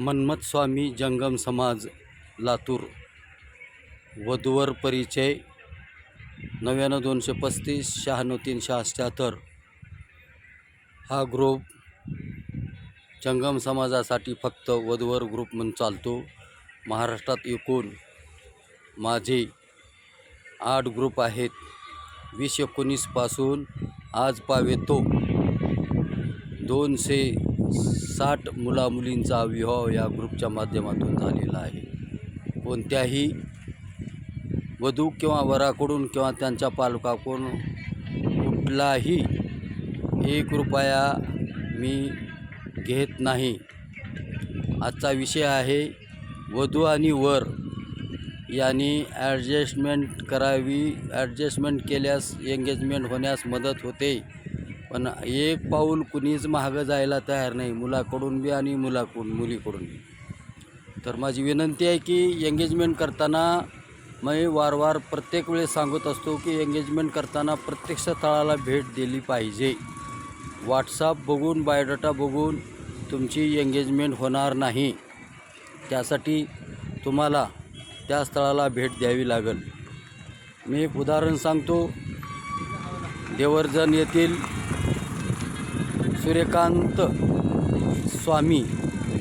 मन्मथस्वामी जंगम समाज लातूर. वधूवर परिचय नव्याण्णव दोनशे पस्तीस शहाण्णव तीनशे अष्ट्याहत्तर हा ग्रुप जंगम समाजासाठी फक्त वधूवर ग्रुप म्हणून चालतो. महाराष्ट्रात एकूण माझे आठ ग्रुप आहेत. वीस एकोणीसपासून आज पावेतो. दोनशे साठ मुलामुलींचा विवाह या ग्रुपच्या माध्यमातून झालेला आहे. कोणत्याही वधू किंवा वराकडून किंवा त्यांच्या पालकाकडून कुठलाही एक रुपया मी घेत नाही. आजचा विषय आहे वधू आणि वर यांनी ॲडजस्टमेंट करावी ॲडजस्टमेंट केल्यास एंगेजमेंट होण्यास मदत होते. पण एक पाऊल कुणीच मागं जायला तयार नाही. मुलाकडून बी आणि मुलाकडून मुलीकडून बी. तर माझी विनंती आहे की एंगेजमेंट करताना मी वारंवार प्रत्येक वेळेस सांगत असतो की एंगेजमेंट करताना प्रत्यक्ष स्थळाला भेट दिली पाहिजे. व्हॉट्सअप बघून बायोडाटा बघून तुमची एंगेजमेंट होणार नाही. त्यासाठी तुम्हाला त्या स्थळाला भेट द्यावी लागेल. मी एक उदाहरण सांगतो. देवर्जन येथील सूर्यकांत स्वामी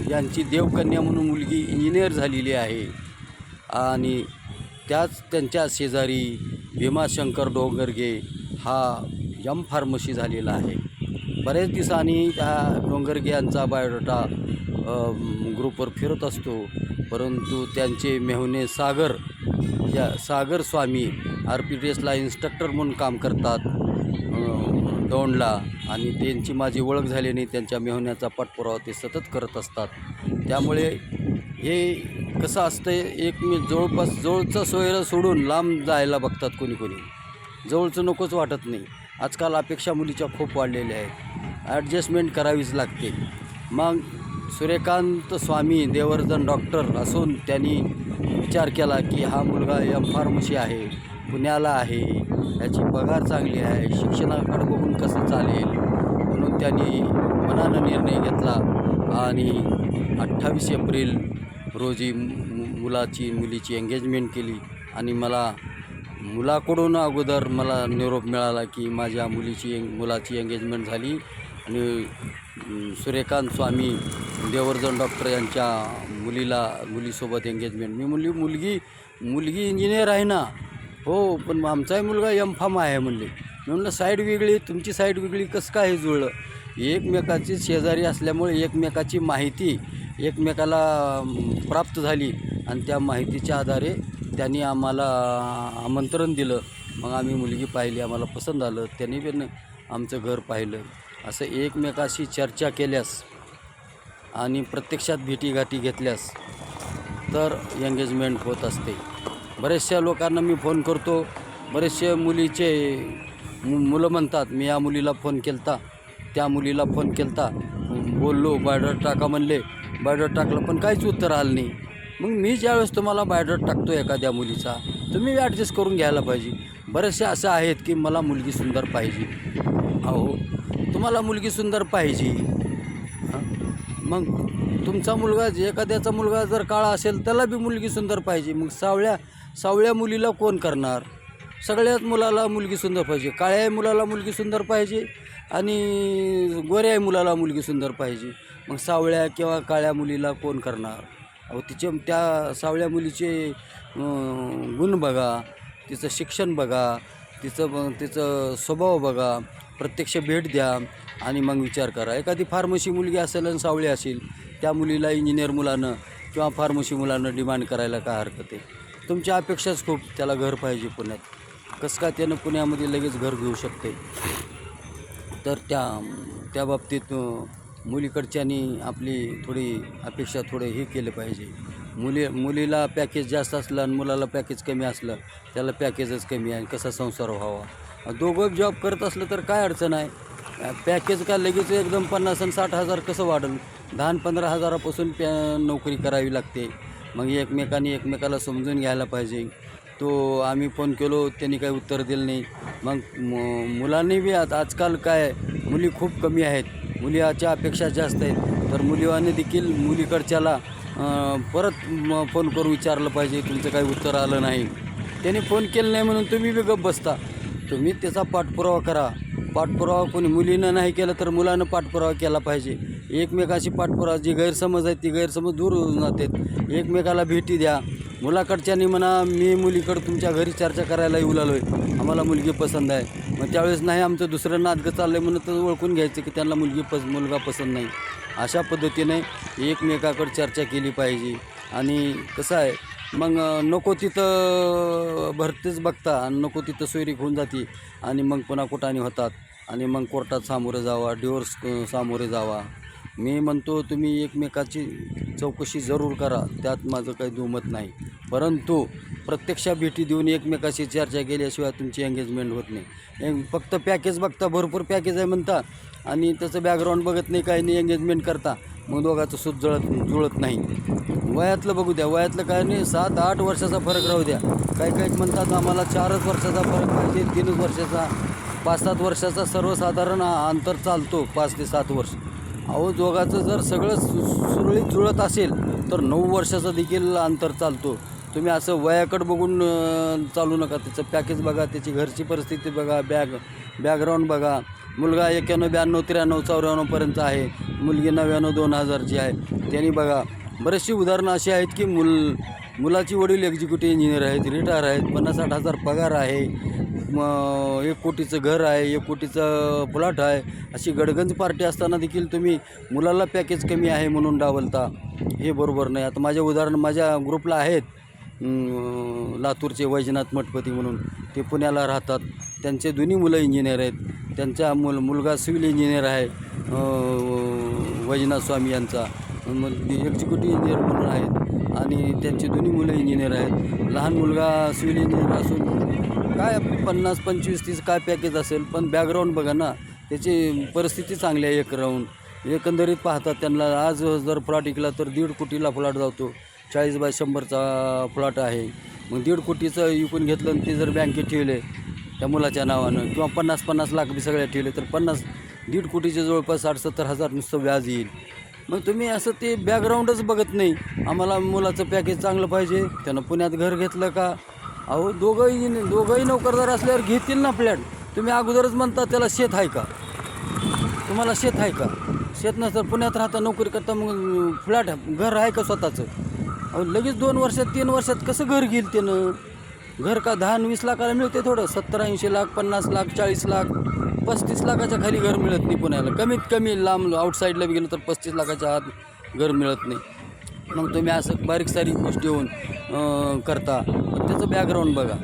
यांची देवकन्या म्हणून मुलगी इंजिनियर झालेली आहे. आणि त्याच त्यांच्या शेजारी भीमाशंकर डोंगरगे हा यम फार्मसी झालेला आहे. बरेच दिवसांनी त्या डोंगरगे यांचा बायोडाटा ग्रुपवर फिरत असतो. परंतु त्यांचे मेहुणे सागर या Sagar Swami R P T एसला instructor म्हणून काम करतात. दौंडला आणि त्यांची माझी ओळख झाल्याने त्यांच्या मेहण्याचा पाठपुरावा ते सतत करत असतात. त्यामुळे हे कसं असतं एक मी जवळपास जवळचं सोयरं सोडून लांब जायला बघतात कोणी कोणी. जवळचं नकोच वाटत नाही. आजकाल अपेक्षा मुलीच्या खूप वाढलेल्या आहेत. ॲडजस्टमेंट करावीच लागते. मग सूर्यकांत स्वामी देवर्धन डॉक्टर असून त्यांनी विचार केला की हा मुलगा एम फार्मसी आहे. पुण्याला आहे. याची पगार चांगली आहे. शिक्षणाकडे बघून कसं चालेल? म्हणून त्यांनी मनानं निर्णय घेतला. आणि अठ्ठावीस एप्रिल रोजी मु मुलाची मुलीची एंगेजमेंट केली. आणि मला मुलाकडून अगोदर मला निरोप मिळाला की माझ्या मुलीची एंग मुलाची एंगेजमेंट झाली. आणि सूर्यकांत स्वामी देवर्धन डॉक्टर यांच्या मुलीला मुलीसोबत एंगेजमेंट मी मुली मुलगी मुलगी इंजिनियर आहे ना? हो पण आमचाही मुलगा एम फार्म आहे म्हणले. म्हणलं साईड वेगळी तुमची साईड वेगळी कसं काय जुळलं? एकमेकाची शेजारी असल्यामुळे एकमेकाची माहिती एकमेकाला प्राप्त झाली आणि त्या माहितीच्या आधारे त्यांनी आम्हाला आमंत्रण दिलं. मग आम्ही मुलगी पाहिली आम्हाला पसंत आलं. त्यांनी पण आमचं घर पाहिलं. असं एकमेकाशी चर्चा केल्यास आणि प्रत्यक्षात भेटीगाठी घेतल्यास तर एंगेजमेंट होत असते. बरेचशा लोकांना मी फोन करतो. बरेचसे मुलीचे मु- मुलं म्हणतात मी या मुलीला फोन केलता. त्या मुलीला फोन केलता. बोललो बायडर टाका म्हणले. बायडर टाकलं पण काहीच उत्तर आलं नाही. मग मी ज्यावेळेस तुम्हाला बायडर टाकतो एखाद्या मुलीचा तुम्ही ॲडजस्ट करून घ्यायला पाहिजे. बरेचसे असं आहेत की मला मुलगी सुंदर पाहिजे. अहो तुम्हाला मुलगी सुंदर पाहिजे. मग तुमचा मुलगा एखाद्याचा मुलगा जर काळा असेल त्याला बी मुलगी सुंदर पाहिजे. मग सावळ्या सावळ्या मुलीला कोण करणार? सगळ्याच मुलाला मुलगी सुंदर पाहिजे. काळ्याही मुलाला मुलगी सुंदर पाहिजे आणि गोऱ्याही मुलाला मुलगी सुंदर पाहिजे. मग सावळ्या किंवा काळ्या मुलीला कोण करणार? अहो तिचे त्या सावळ्या मुलीचे गुण बघा तिचं शिक्षण बघा तिचं तिचं स्वभाव बघा प्रत्यक्ष भेट द्या आणि मग विचार करा. एखादी फार्मसी मुलगी असेल आणि सावळी असेल त्या मुलीला इंजिनियर मुलानं किंवा फार्मसी मुलानं डिमांड करायला काय हरकत आहे? तुमच्या अपेक्षाच खूप त्याला घर पाहिजे पुण्यात. कसं काय त्यानं पुण्यामध्ये लगेच घर घेऊ शकते तर त्या त्या बाबतीत मुलीकडच्यानी आपली थोडी अपेक्षा थोडं हे केलं पाहिजे. मुली मुलीला पॅकेज जास्त असलं आणि मुलाला पॅकेज कमी असलं त्याला पॅकेजच कमी आहे कसा संसार व्हावा? दोघं जॉब करत असलं तर काय अडचण आहे? पॅकेज का लगेच एकदम पन्नास आणि साठ हजार कसं वाढेल दहा पंधरा हजारापासून पॅ नोकरी करावी लागते. मग एकमेकांनी एकमेकाला समजून घ्यायला पाहिजे. तो आम्ही फोन केलो त्यांनी काही उत्तर दिलं नाही. मग मुलांनी बी आज आजकाल काय मुली खूप कमी आहेत. मुलीच्या अपेक्षा जास्त आहेत. तर मुलीवाने देखील मुलीकडच्याला परत फोन करून विचारलं पाहिजे तुमचं काही उत्तर आलं नाही. त्याने फोन केलं नाही म्हणून तुम्ही बी गप बसता. तुम्ही त्याचा पाठपुरावा करा. पाठपुरावा कोणी मुलीनं नाही केला तर मुलानं पाठपुरावा केला पाहिजे. एकमेकाशी पाठपुरावा जी गैरसमज आहेत ती गैरसमज दूर होऊन जातात. एकमेकाला भेटी द्या. मुलाकडच्यानी म्हणा मी मुलीकडं तुमच्या घरी चर्चा करायला येऊ लागलो आहे आम्हाला मुलगी पसंत आहे. मग त्यावेळेस नाही आमचं दुसरं नाटकं चाललं आहे म्हणून तर ओळखून घ्यायचं की त्यांना मुलगी पस मुलगा पसंत नाही. अशा पद्धतीने एकमेकाकडं चर्चा केली पाहिजे. आणि कसं आहे मग नको तिथं भरतेच बघता आणि नको तिथं सोयरीक होऊन जाते. आणि मग पुन्हा कुठाने होतात. आणि मग कोर्टात सामोरे जावा डिवोर्स सामोरे जावा. मी म्हणतो तुम्ही एकमेकाची चौकशी जरूर करा त्यात माझं काही दुमत नाही. परंतु प्रत्यक्ष भेटी देऊन एकमेकाशी चर्चा केल्याशिवाय तुमची एंगेजमेंट होत नाही. फक्त पॅकेज बघता भरपूर पॅकेज आहे म्हणता आणि त्याचं बॅकग्राऊंड बघत नाही काही नाही एंगेजमेंट करता. मग दोघाचं सूत जळत जुळत नाही. वयातलं बघू द्या वयातलं काय नाही सात आठ वर्षाचा फरक राहू द्या. काही काही म्हणतात आम्हाला चारच वर्षाचा फरक पाहिजे तीनच वर्षाचा पाच सात वर्षाचा सर्वसाधारण अंतर चालतो पाच ते सात वर्ष. अहो दोघाचं जर सगळं सु सुरळीत जुळत असेल तर नऊ वर्षाचा देखील अंतर चालतो. तुम्ही असं वयाकड बघून चालू नका. त्याचं पॅकेज बघा त्याची घरची परिस्थिती बघा बॅग बॅकग्राऊंड बघा. मुलगा एक्याण्णव ब्याण्णव त्र्याण्णव चौऱ्याण्णवपर्यंत आहे. मुलगी नव्याण्णव दोन हजारची आहे. त्यांनी बघा बरेचशी उदाहरणं अशी आहेत की मुल मुलाची वडील एक्झिक्युटिव्ह इंजिनियर आहेत रिटायर आहेत पन्नास साठ हजार पगार आहे. मग एक कोटीचं घर आहे एक कोटीचं प्लॉट आहे. अशी गडगंज पार्टी असताना देखील तुम्ही मुलाला पॅकेज कमी आहे म्हणून डावलता. हे बरोबर नाही. आता माझ्या उदाहरण माझ्या ग्रुपला आहेत. लातूरचे वैजनाथ मठपती म्हणून. ते पुण्याला राहतात. त्यांचे दोन्ही मुलं इंजिनियर आहेत. त्यांचा मुल मुलगा सिव्हिल इंजिनियर आहे. वैजनाथ स्वामी यांचा. मग एक्झिक्युटिव्ह इंजिनियर म्हणून आहेत. आणि त्यांची दोन्ही मुलं इंजिनियर आहेत. लहान मुलगा सिव्हिल इंजिनियर असून काय पन्नास पंचवीस तीस काय पॅकेज असेल पण बॅकग्राऊंड बघा ना त्याची परिस्थिती चांगली आहे एक राऊंड एकंदरीत पाहतात त्यांना आज जर प्लॉट इकला तर दीड कोटीला प्लॉट जातो. चाळीस बाय शंभरचा प्लॉट आहे. मग दीड कोटीचं विकून घेतलं आणि ते जर बँकेत ठेवले त्या मुलाच्या नावानं किंवा पन्नास पन्नास लाख बी सगळ्या ठेवले तर पन्नास दीड कोटीचे जवळपास साठ सत्तर हजार नुसतं व्याज येईल. मग तुम्ही असं ते बॅकग्राऊंडच बघत नाही. आम्हाला मुलाचं पॅकेज चांगलं पाहिजे. त्यानं पुण्यात घर घेतलं का? अहो दोघंही दोघंही नोकरदार असल्यावर घेतील ना फ्लॅट तुम्ही अगोदरच म्हणता त्याला शेत आहे का? तुम्हाला शेत आहे का? शेत नसतं पुण्यात राहता नोकरी करता मग फ्लॅट घर आहे का स्वतःचं? अहो लगेच दोन वर्षात तीन वर्षात कसं घर घेईल त्यानं? घर का दहा वीस लाखाला मिळते थोडं? सत्तर ऐंशी लाख पन्नास लाख चाळीस लाख. पस्तीस लाखाच्या खाली घर मिळत नाही पुण्याला. कमीत कमी लांब आउटसाईडला गेलं तर पस्तीस लाखाच्या आत घर मिळत नाही. मग तुम्ही असं बारीक सारीक गोष्टी होऊन करता. त्याचं बॅकग्राऊंड बघा.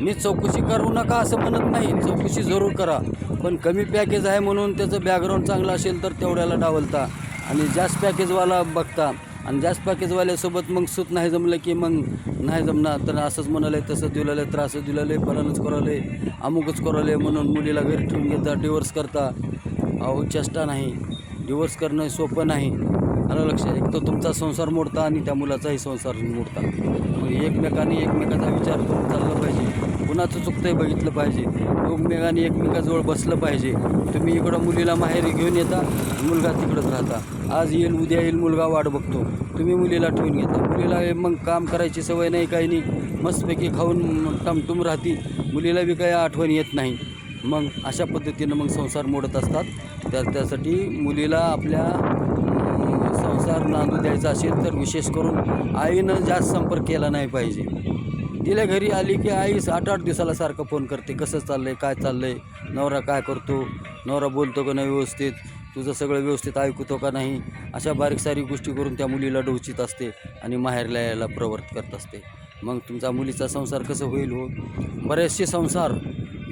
मी चौकशी करू नका असं म्हणत नाही. चौकशी जरूर करा. पण कमी पॅकेज आहे म्हणून त्याचं बॅकग्राऊंड चांगलं असेल तर तेवढ्याला डावलता. आणि जास्त पॅकेजवाला बघता. आणि जास्त पॅकेजवाल्यासोबत मग सूत नाही जमलं की मग नाही जमणार. तर असंच म्हणाले तसं दिलं तर असं दिलं फलानच कराले अमुकच कराले म्हणून मुलीला घरी ठेवून घेता डिवोर्स करता. अहो चेष्टा नाही. डिवोर्स करणं सोपं नाही. आलं लक्षात? एक तर तुमचा संसार मोडता आणि त्या मुलाचाही संसार मोडता. मग एकमेकांनी एकमेकाचा विचार करून चाललं पाहिजे. कुणाचं चुकतंय बघितलं पाहिजे. एकमेकाने एकमेकाजवळ बसलं पाहिजे. तुम्ही इकडं मुलीला माहेरी घेऊन येता मुलगा तिकडंच राहता. आज येईल उद्या येईल मुलगा वाट बघतो. तुम्ही मुलीला ठेवून घेता. मुलीला मग काम करायची सवय नाही काही नाही. मस्तपैकी खाऊन टमटुम राहती. मुलीला बी काही आठवण येत नाही. मग अशा पद्धतीनं मग संसार मोडत असतात. त्या त्यासाठी मुलीला आपल्या संसार नांदू द्यायचा असेल तर विशेष करून आईनं जास्त संपर्क केला नाही पाहिजे. तिला घरी आली की आई आठ आठ दिवसाला सारखं फोन करते. कसं चाललं आहे काय चाललं आहे नवरा काय करतो? नवरा बोलतो का नाही व्यवस्थित? तुझं सगळं व्यवस्थित ऐकतो का नाही? अशा बारीक सारी गोष्टी करून त्या मुलीला डोचित असते आणि माहेरला यायला प्रवर्त करत असते. मग तुमचा मुलीचा संसार कसं होईल हो? बरेचसे संसार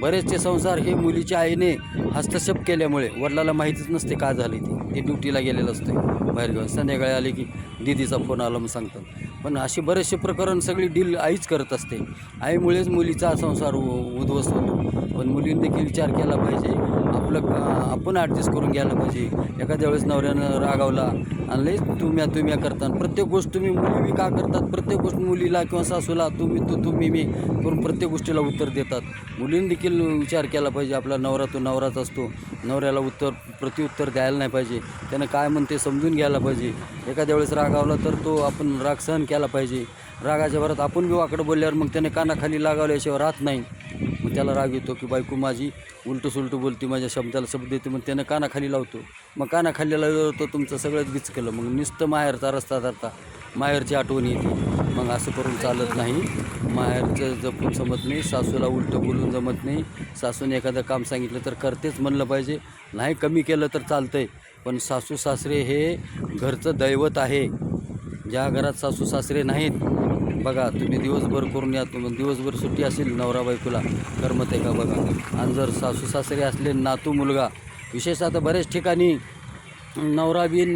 बरेचसे संसार हे मुलीच्या आईने हस्तक्षेप केल्यामुळे वडिलाला माहितीच नसते काय झाली ती. ते ड्युटीला गेलेलं असते बाहेर घेऊन संध्याकाळी आले की दिदीचा फोन आला मग सांगतात. पण असे बरेचसे प्रकरण सगळी डील आईच करत असते. आईमुळेच मुलीचा संसार उद्ध्वस्त होतो. पण मुलींनी देखील विचार केला पाहिजे. आपलं आपण ॲडजस्ट करून घ्यायला पाहिजे. एखाद्या वेळेस नवऱ्यानं रागावला आणि तुम्ही तुम्ही करतात प्रत्येक गोष्ट तुम्ही मुली मी का करतात? प्रत्येक गोष्ट मुलीला किंवा सासूला तुम्ही तू तुम्ही मी करून प्रत्येक गोष्टीला उत्तर देतात. मुलींनी देखील विचार केला पाहिजे आपला नवरा तो नवराच असतो. नवऱ्याला उत्तर प्रत्युत्तर द्यायला नाही पाहिजे. त्यानं काय म्हणते समजून घ्यायला पाहिजे. एखाद्या वेळेस रागावला तर तो आपण राग सहन केला पाहिजे. रागाच्या भरात आपण बी वाकडं बोलल्यावर मग त्याने कानाखाली लागावल्याशिवाय राहत नाही. मग त्याला राग येतो की बायको माझी उलटं सुलटं बोलते माझ्या शब्दाला शब्द देते मग त्यानं कानाखाली लावतो. मग कानाखाली लावल्यावर तो तुमचं सगळंच गिच केलं मग नुसतं माहेरचा रस्ता धरता. माहेरची आठवण येते. मग असं करून चालत नाही. माहेरचं जपून जमत नाही. सासूला उलटं बोलून जमत नाही. सासूने एखादं काम सांगितलं तर करतेच म्हणलं पाहिजे. नाही कमी केलं तर चालतं आहे पण सासू सासरे हे घरचं दैवत आहे. ज्या घरात सासू सासरे नाहीत बघा तुम्ही दिवसभर करून या तुम्ही दिवसभर सुट्टी असेल नवरा बायकोला करमत आहे का बघा. आणि जर सासू सासरे असले नातू मुलगा विशेषतः आता बऱ्याच ठिकाणी नवरा बिन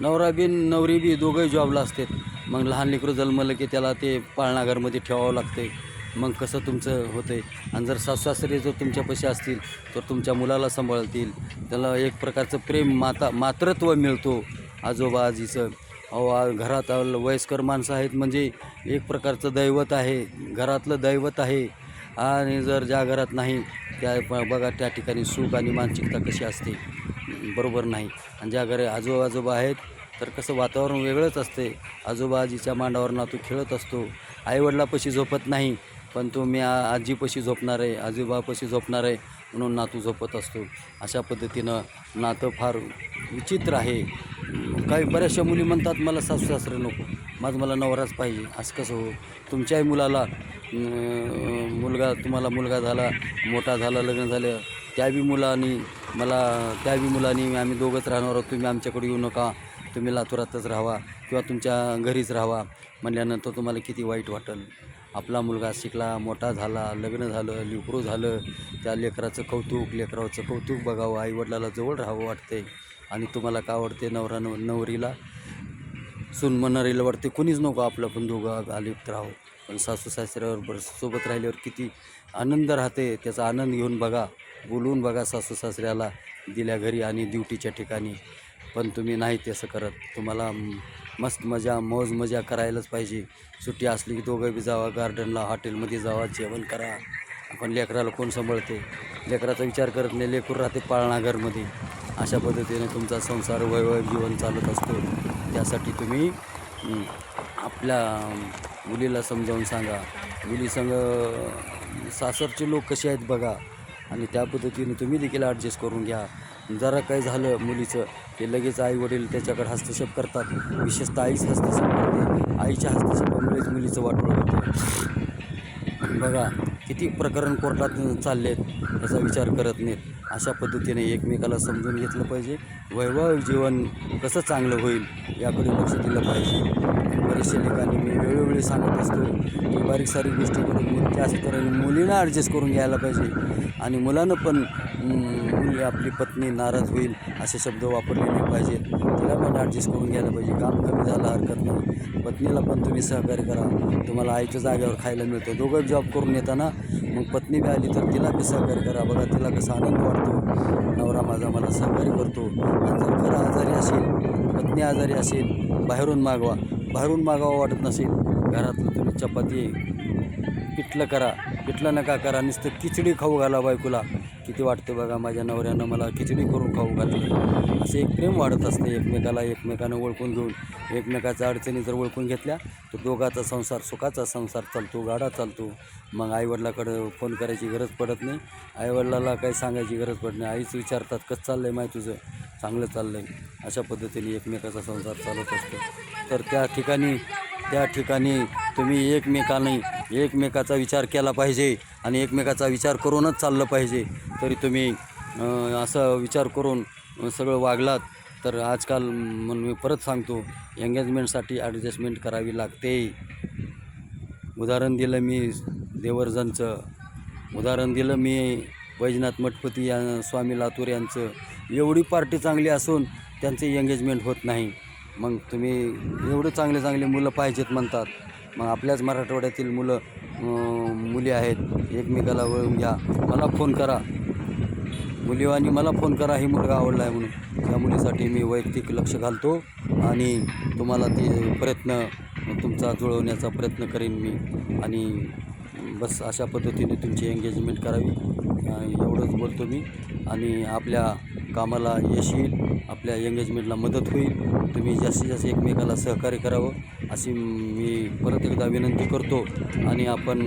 नवरा बिन नवरी बी दोघंही जॉबला असते मग लहान लेकरं जन्मलं की त्याला ते पाळणाघरमध्ये ठेवावं लागते मग कसं तुमचं होतंय? आणि जर सासू सासरे जर तुमच्यापाशी असतील तर तुमच्या मुलाला सांभाळतील. त्याला एक प्रकारचं प्रेम माता मातृत्व मिळतो. आजोबा आजीचं. घरात वयस्कर माणसं आहेत म्हणजे एक प्रकारचं दैवत आहे. घरातलं दैवत आहे. आणि जर ज्या घरात नाही त्या बघा त्या ठिकाणी सुख आणि मानसिकता कशी असते? बरोबर नाही. आणि ज्या घरी आजोबा आजोबा आहेत तर कसं वातावरण वेगळंच असते. आजोबा आजीच्या मांडावर नातू खेळत असतो. आईवडिलापाशी झोपत नाही पण तो मी आजीपाशी झोपणार आहे आजोबापाशी झोपणार आहे म्हणून नातू झोपत असतो. अशा पद्धतीनं नातं फार विचित्र आहे. काही बऱ्याचशा मुली म्हणतात मला सासू सासरे नको. माझं मला नवराच पाहिजे. असं कसं हो? तुमच्याही मुलाला मुलगा तुम्हाला मुलगा झाला मोठा झाला लग्न झालं त्याबी मुलांनी मला त्या बी मुलांनी आम्ही दोघंच राहणार आहोत. तुम्ही आमच्याकडे येऊ नका. तुम्ही लातुरातच राहावा किंवा तुमच्या घरीच राहावा. म्हणल्यानंतर तुम्हाला किती वाईट वाटेल. आपला मुलगा शिकला मोठा झाला लग्न झालं लिकरू झालं. त्या लेकराचं कौतुक लेकराचं कौतुक बघावं आईवडिलाला जवळ राहावं वाटते आणि तुम्हाला का आवडते नवरा नव नवरीला? सून म्हणणारीला वाटते कोणीच नको आपलं पण दोघं आलिप्त राहावं. पण सासू सासऱ्याबरोबर सोबत राहिल्यावर किती आनंद राहते त्याचा आनंद घेऊन बघा बोलवून बघा सासू सासऱ्याला दिल्या घरी आणि ड्युटीच्या ठिकाणी. पण तुम्ही नाही तसं करत. तुम्हाला मस्त मजा मौज मजा करायलाच पाहिजे. सुट्टी असली की दोघं बी जावा गार्डनला हॉटेलमध्ये जावा जेवण करा. आपण लेकराला कोण सांभाळते? लेकराचा विचार करत नाही लेकूर राहते पाळणा घरमध्ये. अशा पद्धतीने तुमचा संसार वैवय जीवन चालत असतो. त्यासाठी तुम्ही आपल्या मुलीला समजावून सांगा. मुली संग सासरचे लोक कसे आहेत बघा. आणि त्या पद्धतीने तुम्ही देखील ॲडजस्ट करून घ्या. जरा काही झालं मुलीचं ते लगेच आई वडील त्याच्याकडे हस्तक्षेप करतात. विशेषतः आईच हस्तक्षेप करते आईच्या हस्तक्षेपामुळेच मुलीचं वाटोळं होतं. बघा किती प्रकरण कोर्टात चालले आहेत याचा विचार करत नाहीत. अशा पद्धतीने एकमेकाला समजून घेतलं पाहिजे. वैवाहिक जीवन कसं चांगलं होईल याकडे लक्ष दिलं पाहिजे. बरेचशा ठिकाणी मी वेळोवेळी सांगत असतो की बारीक सारीक गोष्टीकडे मु- त्याच तऱ्हेने मुलीनं ॲडजस्ट करून घ्यायला पाहिजे. आणि मुलानं पण मुली आपली पत्नी नाराज होईल असे शब्द वापरले नाही पाहिजेत तिला पण ॲडजस्ट करून घ्यायला पाहिजे. काम कमी झालं हरकत नाही. पत्नीला पण तुम्ही सहकार्य करा. तुम्हाला आईच्या जागेवर खायला मिळतं. दोघं जॉब करून येताना मग पत्नी बी आली तर तिला बी सहकार्य करा. बघा तिला कसा आनंद वाटतो. नवरा माझा मला सहकार्य करतो. आणि जर खरं आजारी असेल पत्नी आजारी असेल बाहेरून मागवा. बाहेरून मागावं वाटत नसेल. घरातलं तुम्ही चपाती पिठलं करा पिठलं नका करा नुसतं खिचडी खाऊ घाला बायकोला. किती वाटते बघा माझ्या नवऱ्यानं मला खिचडी करून खाऊ घातली. असे एक प्रेम वाढत असते एकमेकाला एकमेकानं ओळखून घेऊन. एकमेकाच्या अडचणी जर ओळखून घेतल्या तर दोघाचा संसार सुखाचा संसार चालतो गाडा चालतो. मग आईवडिलाकडं फोन करायची गरज पडत नाही. आईवडिलाला काही सांगायची गरज पडत नाही. आईच विचारतात कसं चाललं आहे माय तुझं? चांगलं चाललं आहे अशा पद्धतीने एकमेकाचा संसार चालत असतो. तर त्या ठिकाणी त्या ठिकाणी तुम्ही एकमेकाने एकमेकाचा विचार केला पाहिजे आणि एकमेकाचा विचार करूनच चाललं पाहिजे. तरी तुम्ही असं विचार करून सगळं वागलात तर आजकाल म्हणून मी परत सांगतो एंगेजमेंटसाठी ॲडजस्टमेंट करावी लागते. उदाहरण दिलं मी देवर्जनचं. उदाहरण दिलं मी वैजनाथ मठपती या स्वामी लातूर यांचं. एवढी पार्टी चांगली असून त्यांची एंगेजमेंट होत नाही. मग तुम्ही एवढे चांगले चांगले मुलं पाहिजेत म्हणतात. मग आपल्याच मराठवाड्यातील मुलं मुली आहेत एकमेकाला वळून घ्या. मला फोन करा. मुलीवानी मला फोन करा ही मुलगा आवडला आहे म्हणून. त्या मुलीसाठी मी वैयक्तिक लक्ष घालतो आणि तुम्हाला ते प्रयत्न तुमचा जुळवण्याचा प्रयत्न करेन मी. आणि बस अशा पद्धतीने तुमची एंगेजमेंट करावी. एवढंच बोलतो मी. आणि आपल्या कामाला यश येईल आपल्या एंगेजमेंटला मदत होईल. तुम्ही जास्तीत जास्त एकमेकाला सहकार्य करावं अशी मी परत एकदा विनंती करतो. आणि आपण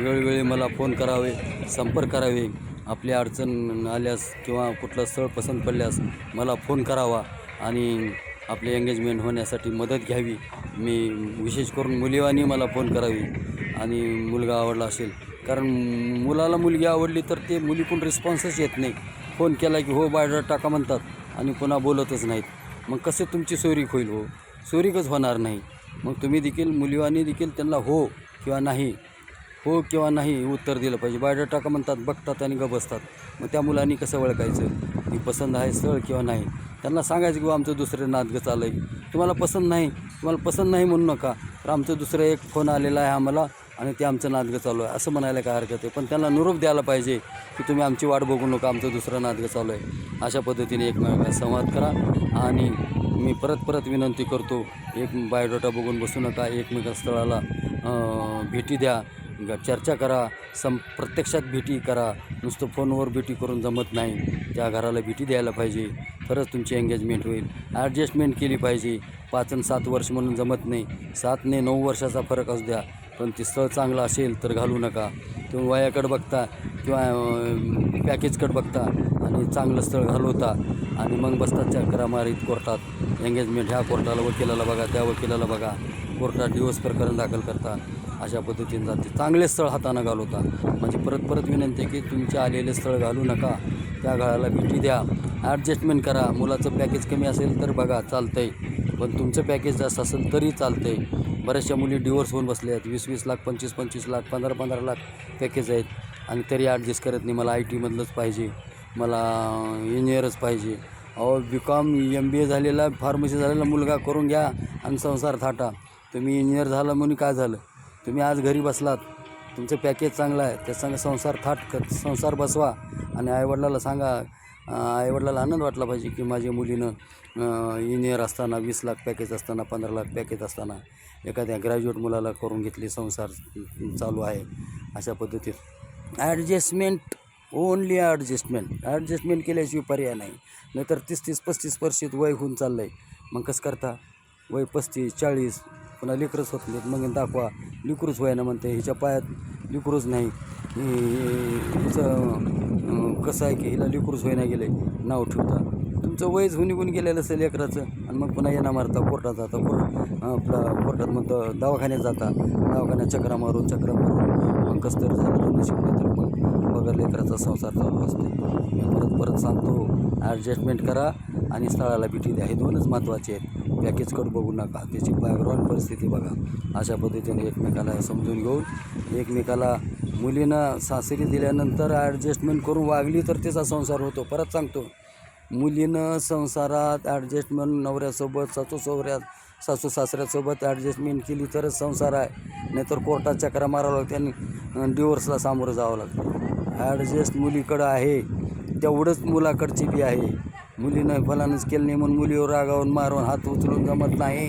वेळोवेळी मला फोन करावे संपर्क करावे. आपली अडचण आल्यास किंवा कुठलं स्थळ पसंत पडल्यास मला फोन करावा आणि आपले एंगेजमेंट होण्यासाठी मदत घ्यावी. मी विशेष करून मुलीवानी मला फोन करावी आणि मुलगा आवडला असेल. कारण मुलाला मुलगी आवडली तर ते मुलीकडून रिस्पॉन्सच येत नाही. फोन केला की हो बायोडाटा टाका म्हणतात आणि पुन्हा बोलतच नाहीत. मग कसे तुमची सोयरीक होईल हो? सोयरीकच होणार नाही. मग तुम्ही देखील मुलीवानी देखील त्यांना हो किंवा नाही हो किंवा नाही उत्तर दिलं पाहिजे. बायोडाटा टाका म्हणतात बघतात आणि ग बसतात मग त्या मुलांनी कसं ओळखायचं? की पसंत आहे स्थळ किंवा नाही? त्यांना सांगायचं की बा आमचं दुसरं नातगं चाललं आहे तुम्हाला पसंत नाही तुम्हाला पसंत नाही म्हणू नका. तर आमचं दुसरं एक फोन आलेला आहे आम्हाला. आणि ते आमचं नादगं चालू आहे. असं म्हणायला काय हरकत आहे? पण त्यांना निरोप द्यायला पाहिजे की तुम्ही आमची वाट बघू नका आमचं दुसरं नातगं चालू आहे. अशा पद्धतीने एकमेकांना संवाद करा आणि मी परत परत विनंती करतो एक बायोडाटा बघून बसू नका एकमेका स्थळाला भेटी द्या ग- चर्चा करा सं प्रत्यक्षात भेटी करा. नुसतं फोनवर भेटी करून जमत नाही. त्या घराला भेटी द्यायला पाहिजे. तरच तुमची एंगेजमेंट होईल. ॲडजस्टमेंट केली पाहिजे. पाच आणि सात वर्ष म्हणून जमत नाही. सात ने नऊ वर्षाचा फरक असू द्या. पण ते स्थळ चांगलं असेल तर घालू नका. तुम्ही वयाकडं बघता किंवा पॅकेजकडं बघता आणि चांगलं स्थळ घालवता आणि मग बसतात चक्रा मारीत कोर्टात. एंगेजमेंट ह्या कोर्टाला वकिलाला बघा त्या वकिलाला बघा. कोर्टात डिवोर्स प्रकरण दाखल करता. अशा पद्धतीने जाते. चांगले स्थळ हातानं घालवता. म्हणजे परत परत विनंती आहे की तुमचे आलेले स्थळ घालू नका. त्या घराला भेटी द्या. ॲडजस्टमेंट करा. मुलाचं पॅकेज कमी असेल तर बघा चालतंय. पण तुमचं पॅकेज जास्त असेल तरी चालतंय. बऱ्याचशा मुली डिवोर्स होऊन बसल्या आहेत. वीस वीस लाख पंचवीस पंचवीस लाख पंधरा पंधरा लाख पॅकेज आहेत. आणि तरी ॲडजस्ट करत नाही. मला आय टीमधलंच पाहिजे. मला इंजिनियरच पाहिजे. अहो बी कॉम एम बी ए झालेला फार्मसी झालेला मुलगा करून घ्या आणि संसार थाटा. तुम्ही इंजिनियर झाला म्हणून काय झालं? तुम्ही आज घरी बसलात. तुमचं पॅकेज चांगलं आहे. त्या सांगा संसार थाट कर संसार बसवा. आणि आईवडिलाला सांगा आईवडिलाला आनंद वाटला पाहिजे की माझ्या मुलीनं इंजिनियर असताना वीस लाख पॅकेज असताना पंधरा लाख पॅकेज असताना एखाद्या ग्रॅज्युएट मुलाला करून घेतली संसार चालू आहे अशा पद्धतीत. ॲडजस्टमेंट ओनली ॲडजस्टमेंट ॲडजस्टमेंट केल्याशिवाय पर्याय नाही. नाहीतर तीस तीस पस्तीस वर्षीत वय होऊन चाललं आहे मग कसं करता? वय पस्तीस चाळीस पुन्हा लिकरच होत नाहीत. मग दाखवा लिकरूच व्हायना म्हणते हिच्या पायात लिकरूच नाही. हिचं कसं आहे की हिला लिकरूच व्हायना गेले नाव ठेवता. तुमचं वयच होऊन निघून गेलेलं असेल लेकराचं आणि मग पुन्हा येणं मारता कोर्टात जाता कोर्ट आपलं कोर्टात म्हणतं दवाखान्यात जाता दवाखान्यात चक्रा मारून चक्रा मारून. मग कसं तरी झालं तर नशीब तर मग बघा लेकराचा संसार चालू असतो. मी परत परत सांगतो ॲडजस्टमेंट करा आणि स्थळाला भेटी द्या. हे दोनच महत्त्वाचे आहेत. पॅकेजकडे बघू नका. त्याची बॅकग्राऊंड परिस्थिती बघा. अशा पद्धतीने एकमेकाला समजून घेऊन एकमेकाला मुलीनं सासरी दिल्यानंतर ॲडजस्टमेंट करून वागली तर त्याचा संसार होतो. परत सांगतो. मुलीनं संसारात ॲडजस्टमेंट नवऱ्यासोबत सासू सोबऱ्यात सासू सासऱ्यासोबत ॲडजस्टमेंट केली तरच संसार आहे. नाहीतर कोर्टात चक्रा मारावं लागते आणि डिवोर्सला सामोरं जावं लागतं. ॲडजस्ट मुलीकडं आहे. तेवढंच मुलाकडची बी आहे. मुलीनं फलानच केलं नाही म्हणून मुलीवर रागावून मारून हात उचलून जमत नाही.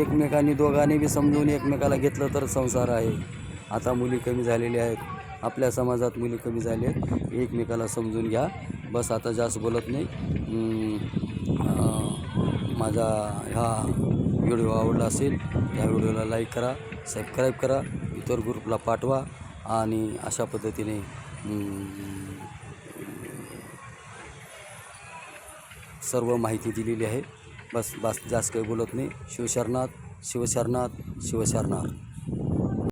एकमेकांनी दोघांनी बी समजून एकमेकाला घेतलं तर संसार आहे. आता मुली कमी झालेल्या आहेत. आपल्या समाजात मुली कमी झाल्या आहेत. एकमेकाला समजून घ्या. बस आता जास्त बोलत नाही. माझा ह्या व्हिडिओ आवडला असेल त्या व्हिडिओला लाईक करा सबस्क्राईब करा इतर ग्रुपला पाठवा आणि अशा पद्धतीने सर्व माहिती दिलेली आहे. बस बस जास्त काही बोलत नाही. शिवशरणात शिवशरणात शिवशरणात